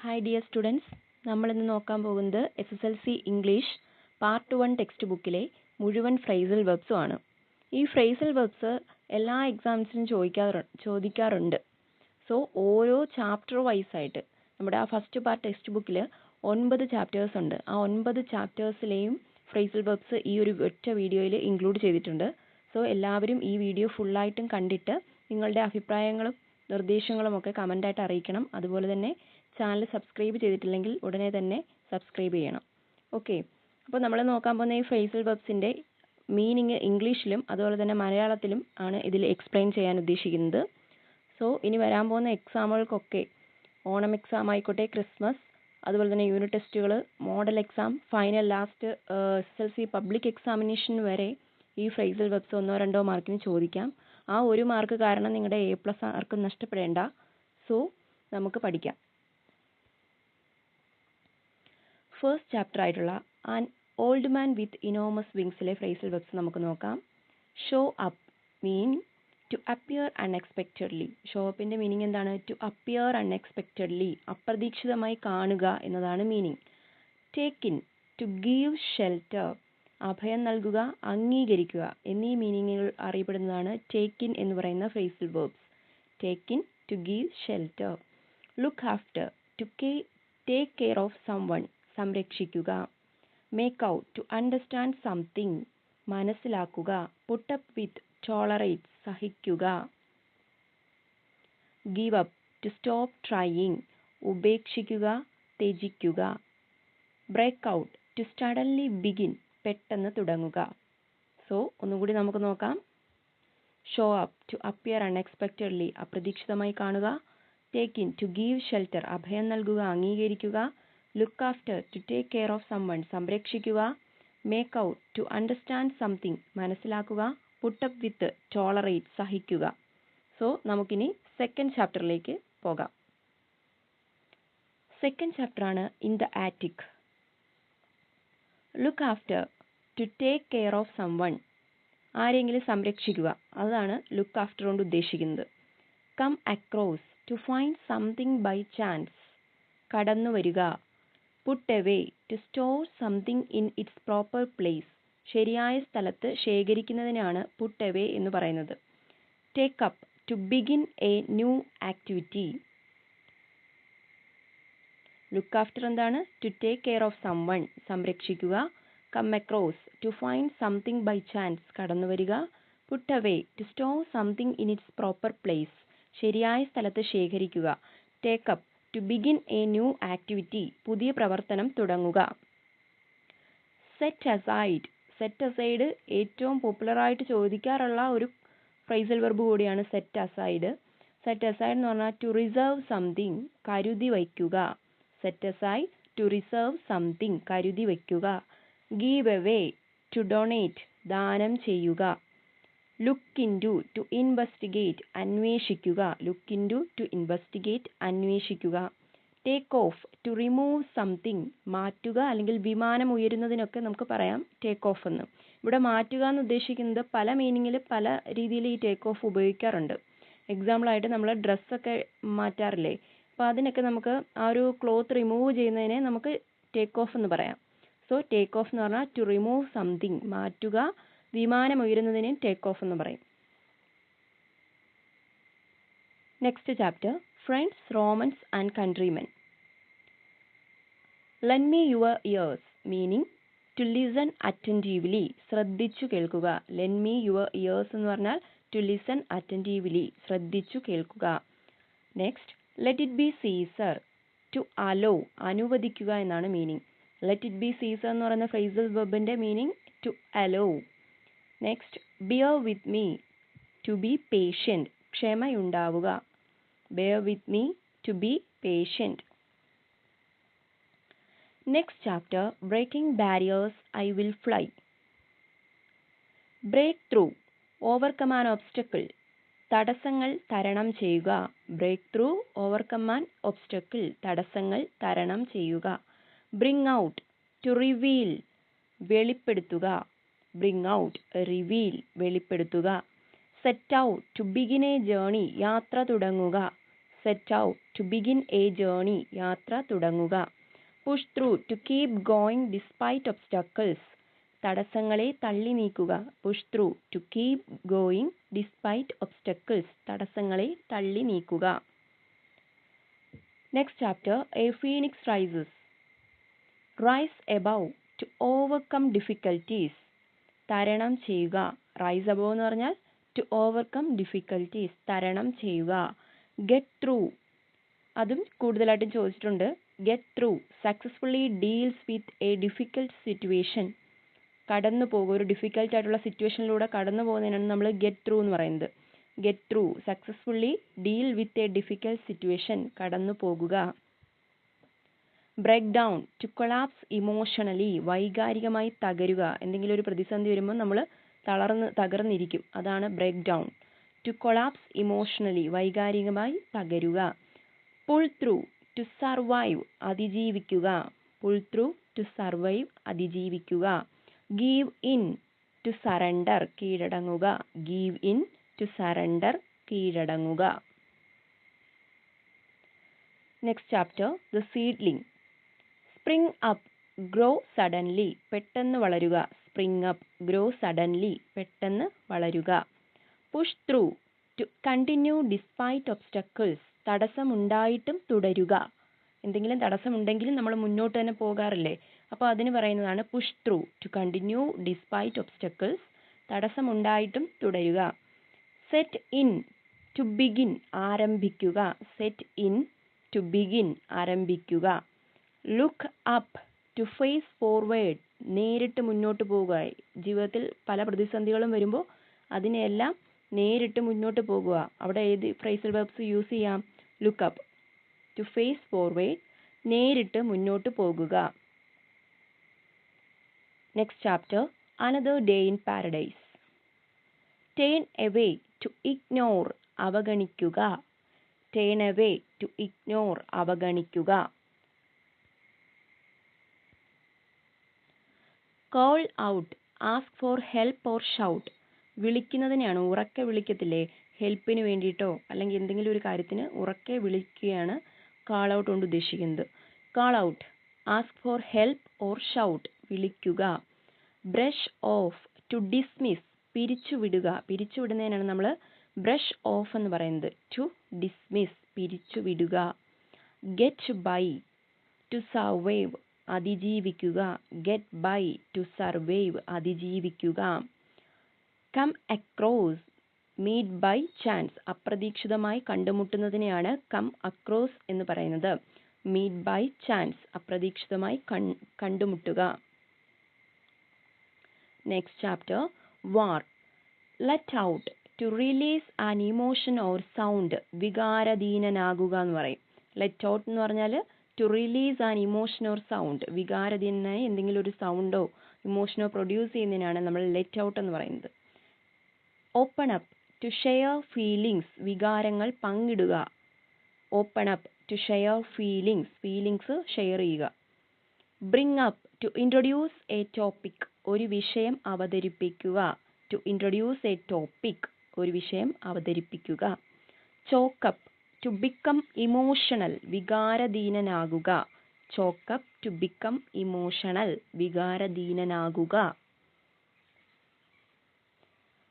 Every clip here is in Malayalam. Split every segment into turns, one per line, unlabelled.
ഹായ് ഡിയർ സ്റ്റുഡൻസ് നമ്മളിന്ന് നോക്കാൻ പോകുന്നത് S S L C English part one text ബുക്കിലെ മുഴുവൻ ഫ്രൈസൽ വെബ്സും ആണ്. ഈ ഫ്രൈസൽ വെബ്സ് എല്ലാ എക്സാംസിനും ചോദിക്കാറു ചോദിക്കാറുണ്ട്. സോ ഓരോ ചാപ്റ്റർ വൈസ് ആയിട്ട് നമ്മുടെ ആ ഫസ്റ്റ് പാർട്ട് ടെക്സ്റ്റ് ബുക്കിൽ ഒൻപത് ചാപ്റ്റേഴ്സ് ഉണ്ട്. ആ ഒൻപത് ചാപ്റ്റേഴ്സിലെയും ഫ്രൈസൽ വെബ്സ് ഈ ഒരു ഒറ്റ വീഡിയോയിൽ ഇൻക്ലൂഡ് ചെയ്തിട്ടുണ്ട്. സോ എല്ലാവരും ഈ വീഡിയോ ഫുള്ളായിട്ടും കണ്ടിട്ട് നിങ്ങളുടെ അഭിപ്രായങ്ങളും നിർദ്ദേശങ്ങളും ഒക്കെ കമന്റായിട്ട് അറിയിക്കണം. അതുപോലെ തന്നെ ചാനൽ സബ്സ്ക്രൈബ് ചെയ്തിട്ടില്ലെങ്കിൽ ഉടനെ തന്നെ സബ്സ്ക്രൈബ് ചെയ്യണം. ഓക്കെ അപ്പോൾ നമ്മൾ നോക്കാൻ പോകുന്ന ഈ ഫേസൽ വെബ്സിന്റെ മീനിങ് ഇംഗ്ലീഷിലും അതുപോലെ തന്നെ മലയാളത്തിലും ആണ് ഇതിൽ എക്സ്പ്ലെയിൻ ചെയ്യാൻ ഉദ്ദേശിക്കുന്നത്. സോ ഇനി വരാൻ പോകുന്ന എക്സാമുകൾക്കൊക്കെ ഓണം എക്സാം ആയിക്കോട്ടെ ക്രിസ്മസ് അതുപോലെ തന്നെ യൂണിറ്റ് ടെസ്റ്റുകൾ model exam final last S L C public examination വരെ ഈ ഫ്രൈസൽ വെബ്സ് ഒന്നോ രണ്ടോ മാർക്കിന് ചോദിക്കാം. ആ ഒരു മാർക്ക് കാരണം നിങ്ങളുടെ എ പ്ലസ് ആർക്കും നഷ്ടപ്പെടേണ്ട. സോ നമുക്ക് പഠിക്കാം. ഫസ്റ്റ് ചാപ്റ്റർ ആയിട്ടുള്ള an old man with enormous വിങ്സിലെ phrasal verbs നമുക്ക് നോക്കാം. Show up mean to appear unexpectedly show അപ്പിന്റെ meaning എന്താണ്? ടു അപ്പിയർ അൺഎക്സ്പെക്റ്റഡ്ലി അപ്രതീക്ഷിതമായി കാണുക എന്നതാണ് meaning take in to give shelter അഭയം നൽകുക അംഗീകരിക്കുക എന്നീ മീനിങ്ങുകൾ അറിയപ്പെടുന്നതാണ് ടേക്ക് ഇൻ എന്ന് പറയുന്ന phrasal verbs take in to give shelter look after to k take care of someone സംരക്ഷിക്കുക. Make out to understand something മനസ്സിലാക്കുക. Put up with tolerate സഹിക്കുക. Give up to stop trying ഉപേക്ഷിക്കുക. ത്യജിക്കുക. Break out to suddenly begin പെട്ടെന്ന് തുടങ്ങുക. സോ ഒന്നുകൂടി നമുക്ക് നോക്കാം. Show up to appear unexpectedly അപ്രതീക്ഷിതമായി കാണുക. Take in to give shelter അഭയം നൽകുക. അംഗീകരിക്കുക. Look after to take care of someone സംരക്ഷിക്കുക. Make out to understand something മനസ്സിലാക്കുക. പുട്ടപ്പ് വിത്ത് ടോളറേറ്റ് സഹിക്കുക. സോ നമുക്കിനി സെക്കൻഡ് ചാപ്റ്ററിലേക്ക് പോകാം. സെക്കൻഡ് ചാപ്റ്ററാണ് in the attic look after to take care of someone ആരെങ്കിലും സംരക്ഷിക്കുക. അതാണ് ലുക്ക് ആഫ്റ്റർ കൊണ്ട് ഉദ്ദേശിക്കുന്നത്. Come across to find something by chance കടന്നു വരിക put away to store something in its proper place ശരിയായ സ്ഥലത്ത് ശേഖരിക്കുന്നതിനാണ് പുട്ട് എവേ എന്ന് പറയുന്നത്. Take up to begin a new activity look after എന്താണ്? To take care of someone സംരക്ഷിക്കുക. Come across to find something by chance കടന്നു വരിക. Put away to store something in its proper place ശരിയായ സ്ഥലത്ത് ശേഖരിക്കുക. Take up to begin a new activity പുതിയ പ്രവർത്തനം തുടങ്ങുക. സെറ്റ് അസൈഡ് സെറ്റ് അസൈഡ് ഏറ്റവും പോപ്പുലറായിട്ട് ചോദിക്കാറുള്ള ഒരു ഫ്രൈസൽ വെർബ് കൂടിയാണ് സെറ്റ് അസൈഡ് സെറ്റ് അസൈഡ് എന്ന് പറഞ്ഞാൽ ടു റിസർവ് സംതിങ് കരുതി വയ്ക്കുക. Set aside to reserve something കരുതി വയ്ക്കുക. ഗീവ് എവേ ടു ഡൊണേറ്റ് ദാനം ചെയ്യുക. Look in to to investigate അന്വേഷിക്കുക. Look in to to investigate അന്വേഷിക്കുക. Take off to remove something മാറ്റുക അല്ലെങ്കിൽ വിമാനം ഉയരുന്നതിനൊക്കെ നമുക്ക് പറയാം ടേക്ക് ഓഫ് എന്ന്. ഇവിടെ മാറ്റുക എന്ന് ഉദ്ദേശിക്കുന്നത് പല മീനിങ്ങിൽ പല രീതിയിൽ ഈ ടേക്ക് ഓഫ് ഉപയോഗിക്കാറുണ്ട്. എക്സാമ്പിളായിട്ട് നമ്മൾ ഡ്രസ്സൊക്കെ മാറ്റാറില്ലേ? അപ്പോൾ അതിനൊക്കെ നമുക്ക് ആ ഒരു ക്ലോത്ത് റിമൂവ് ചെയ്യുന്നതിനെ നമുക്ക് ടേക്ക് ഓഫ് എന്ന് പറയാം. സോ ടേക്ക് ഓഫ് എന്ന് പറഞ്ഞാൽ ടു റിമൂവ് സംതിങ് മാറ്റുക വിമാനം ഉയരുന്നതിനെ ടേക്ക് ഓഫ് എന്ന് പറയും. Next chapter friends Romans and countrymen lend me your ears meaning to listen attentively ശ്രദ്ധിച്ചു കേൾക്കുക. ലെൻ മീ യുവർ ഇയേഴ്സ് എന്ന് പറഞ്ഞാൽ ടു ലിസൺ അറ്റന്റീവ്ലി ശ്രദ്ധിച്ചു കേൾക്കുക. Next let it be Caesar to allow അനുവദിക്കുക എന്നാണ് meaning let it be Caesar എന്ന് പറയുന്ന phrasal വെബിന്റെ meaning to allow next bear with me to be patient ക്ഷമയുണ്ടാവുക. Bear with me to be patient next chapter breaking barriers I will fly break through overcome an obstacle തടസ്സങ്ങൾ തരണം ചെയ്യുക. Break through overcome an obstacle തടസ്സങ്ങൾ തരണം ചെയ്യുക. ബ്രിങ് ഔട്ട് ടു റിവീൽ വെളിപ്പെടുത്തുക. Bring out reveal വെളിപ്പെടുത്തുക. Set out to begin a journey യാത്ര തുടങ്ങുക. Set out to begin a journey യാത്ര തുടങ്ങുക. Push through to keep going despite obstacles തടസ്സങ്ങളെ തള്ളി നീക്കുക. Push through to keep going despite obstacles തടസ്സങ്ങളെ തള്ളി നീക്കുക. Next chapter a phoenix rises rise above to overcome difficulties തരണം ചെയ്യുക. റൈസ് അബവ് എന്ന് പറഞ്ഞാൽ ടു ഓവർകം ഡിഫിക്കൽറ്റീസ് തരണം ചെയ്യുക. ഗെറ്റ് ത്രൂ അതും കൂടുതലായിട്ടും ചോദിച്ചിട്ടുണ്ട്. Get through successfully deals with a difficult situation കടന്നു പോകുക. ഒരു ഡിഫിക്കൽട്ട് ആയിട്ടുള്ള സിറ്റുവേഷനിലൂടെ കടന്നു പോകുന്നതിനാണ് നമ്മൾ ഗെറ്റ് ത്രൂ എന്ന് പറയുന്നത്. Get through successfully deal with a difficult situation കടന്നു പോകുക. Break down to collapse emotionally വൈകാരികമായി തകരുക എന്തെങ്കിലും ഒരു പ്രതിസന്ധി വരുമ്പോൾ നമ്മൾ തളർന്ന് തകർന്നിരിക്കും. അതാണ് break down to collapse emotionally വൈകാരികമായി തകരുക. പുൾ ത്രൂ ടു സർവൈവ് അതിജീവിക്കുക. പുൾ ത്രൂ ടു സർവൈവ് അതിജീവിക്കുക. ഗീവ് ഇൻ ടു സറണ്ടർ കീഴടങ്ങുക. Give in to surrender കീഴടങ്ങുക. Next chapter the seedling spring up grow suddenly പെട്ടെന്ന് വളരുക. സ്പ്രിംഗ് അപ്പ് ഗ്രോ സഡൻലി പെട്ടെന്ന് വളരുക. Push through to continue despite obstacles തടസ്സമുണ്ടായിട്ടും തുടരുക. എന്തെങ്കിലും തടസ്സമുണ്ടെങ്കിലും നമ്മൾ മുന്നോട്ട് തന്നെ പോകാറില്ലേ? അപ്പോൾ അതിന് പറയുന്നതാണ് push through to continue despite obstacles തടസ്സമുണ്ടായിട്ടും തുടരുക. സെറ്റ് ഇൻ ടു ബിഗിൻ ആരംഭിക്കുക. സെറ്റ് ഇൻ ടു ബിഗിൻ ആരംഭിക്കുക. Look up to face forward നേരിട്ട് മുന്നോട്ട് പോവുക ജീവിതത്തിൽ പല പ്രതിസന്ധികളും വരുമ്പോൾ അതിനെയെല്ലാം നേരിട്ട് മുന്നോട്ട് പോകുക. അവിടെ ഏത് ഫ്രൈസൽ വെബ്സ് യൂസ് ചെയ്യാം? Look up to face forward നേരിട്ട് മുന്നോട്ട് പോകുക. Next chapter another day in paradise turn away to ignore അവഗണിക്കുക. Turn away to ignore അവഗണിക്കുക. Call out ask for help or shout വിളിക്കുന്നതിനെയാണ് ഉറക്കെ വിളിക്കത്തില്ലേ? ഹെൽപ്പിന് വേണ്ടിയിട്ടോ അല്ലെങ്കിൽ എന്തെങ്കിലും ഒരു കാര്യത്തിന് ഉറക്കെ വിളിക്കുകയാണ് കാൾ ഔട്ട് കൊണ്ട് ഉദ്ദേശിക്കുന്നത്. Call out ask for help or shout വിളിക്കുക. ബ്രഷ് ഓഫ് ടു ഡിസ്മിസ് പിരിച്ചുവിടുക പിരിച്ചുവിടുന്നതിനാണ് നമ്മൾ ബ്രഷ് ഓഫ് എന്ന് പറയുന്നത്. ടു ഡിസ്മിസ് പിരിച്ചുവിടുക ഗെറ്റ് ബൈ ടു സർവൈവ് അതിജീവിക്കുക. Get by to survive അതിജീവിക്കുക. Come across meet by chance അപ്രതീക്ഷിതമായി കണ്ടുമുട്ടുന്നതിനെയാണ് കം അക്രോസ് എന്ന് പറയുന്നത്. മീറ്റ് ബൈ ചാൻസ് അപ്രതീക്ഷിതമായി കണ്ടുമുട്ടുക. Next chapter war let out to release an emotion or sound വികാരധീനനാകുക എന്ന് പറയും. ലെറ്റ് ഔട്ട് എന്ന് പറഞ്ഞാൽ to release an emotion or sound വികാരധീനായി എന്തെങ്കിലും ഒരു സൗണ്ടോ ഇമോഷനോ പ്രൊഡ്യൂസ് ചെയ്യുന്നതിനാണ് നമ്മൾ ലെറ്റ് ഔട്ട് എന്ന് പറയുന്നത്. Open up to share feelings വികാരങ്ങൾ പങ്കിടുക. Open up to share feelings feelings share ചെയ്യുക. Bring up to introduce a topic ഒരു വിഷയം അവതരിപ്പിക്കുക. ടു ഇൻട്രൊഡ്യൂസ് എ ടോപ്പിക് ഒരു വിഷയം അവതരിപ്പിക്കുക. Choke up to become emotional വികാരധീനനാകുക. Choke up to become emotional വികാരധീനനാകുക.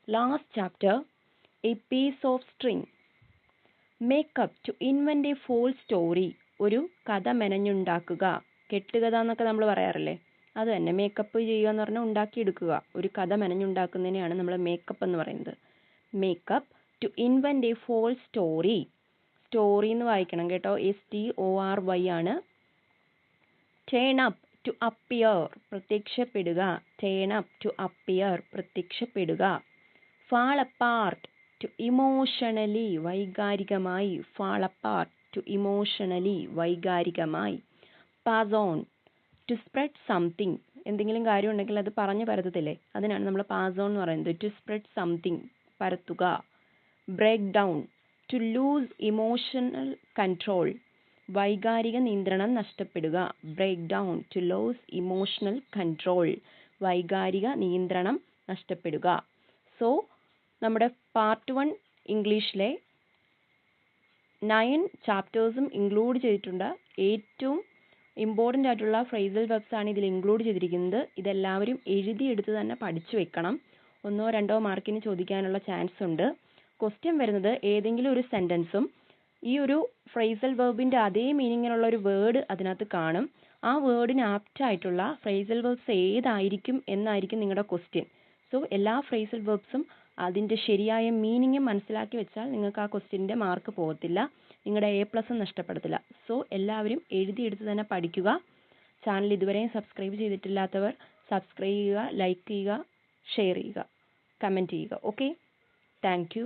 Last chapter a piece of string make up to invent a false story ഒരു കഥ മെനഞ്ഞുണ്ടാക്കുക. കെട്ടുകഥ എന്നൊക്കെ നമ്മൾ പറയാറില്ലേ? അത് തന്നെ. മേക്കപ്പ് ചെയ്യുക എന്ന് പറഞ്ഞാൽ ഉണ്ടാക്കിയെടുക്കുക. ഒരു കഥ മെനഞ്ഞുണ്ടാക്കുന്നതിനെയാണ് നമ്മൾ മേക്കപ്പ് എന്ന് പറയുന്നത്. Make up to invent a false story story എന്ന് വായിക്കണം കേട്ടോ. S T O R Y ആണ്. ടേൺ അപ്പ് ടു അപ്പിയർ പ്രത്യക്ഷപ്പെടുക. ടേൺ അപ്പ് ടു അപ്പിയർ പ്രത്യക്ഷപ്പെടുക. ഫാൾ അപ്പാർട്ട് ടു ഇമോഷണലി വൈകാരികമായി. ഫാൾ അപ്പാർട്ട് ടു ഇമോഷണലി വൈകാരികമായി. Pass on to spread something എന്തെങ്കിലും കാര്യം ഉണ്ടെങ്കിൽ അത് പറഞ്ഞു പരത്തത്തില്ലേ? അതിനാണ് നമ്മൾ പാസ് ഓൺ എന്ന് പറയുന്നത്. To spread something പരത്തുക. Break down to lose emotional control വൈകാരിക നിയന്ത്രണം നഷ്ടപ്പെടുക. Break down to lose emotional control വൈകാരിക നിയന്ത്രണം നഷ്ടപ്പെടുക. സോ നമ്മുടെ പാർട്ട് വൺ ഇംഗ്ലീഷിലെ നയൻ ചാപ്റ്റേഴ്സും ഇൻക്ലൂഡ് ചെയ്തിട്ടുണ്ട്. ഏറ്റവും ഇമ്പോർട്ടന്റ് ആയിട്ടുള്ള ഫ്രൈസൽ വെബ്സ് ആണ് ഇതിൽ ഇൻക്ലൂഡ് ചെയ്തിരിക്കുന്നത്. ഇതെല്ലാവരും എഴുതിയെടുത്ത് തന്നെ പഠിച്ചു വെക്കണം. ഒന്നോ രണ്ടോ മാർക്കിന് ചോദിക്കാനുള്ള ചാൻസ് ഉണ്ട്. ക്വസ്റ്റ്യൻ വരുന്നത് ഏതെങ്കിലും ഒരു സെന്റൻസും ഈ ഒരു ഫ്രേസൽ വെർബിന്റെ അതേ മീനിങ്ങിലുള്ള ഒരു വേർഡ് അതിനകത്ത് കാണും. ആ വേർഡിന് ആപ്റ്റ് ആയിട്ടുള്ള ഫ്രേസൽ വെർബ്സ് ഏതായിരിക്കും എന്നായിരിക്കും നിങ്ങളുടെ ക്വസ്റ്റ്യൻ സോ എല്ലാ ഫ്രേസൽ വെർബ്സും അതിന്റെ ശരിയായ മീനിങ് മനസ്സിലാക്കി വെച്ചാൽ നിങ്ങൾക്ക് ആ ക്വസ്റ്റ്യന്റെ മാർക്ക് പോകത്തില്ല. നിങ്ങളുടെ എ പ്ലസ് നഷ്ടപ്പെടത്തില്ല. സോ എല്ലാവരും എഴുതിയെടുത്ത് തന്നെ പഠിക്കുക. ചാനൽ ഇതുവരെയും സബ്സ്ക്രൈബ് ചെയ്തിട്ടില്ലാത്തവർ സബ്സ്ക്രൈബ് ചെയ്യുക ലൈക്ക് ചെയ്യുക ഷെയർ ചെയ്യുക കമന്റ് ചെയ്യുക. Okay thank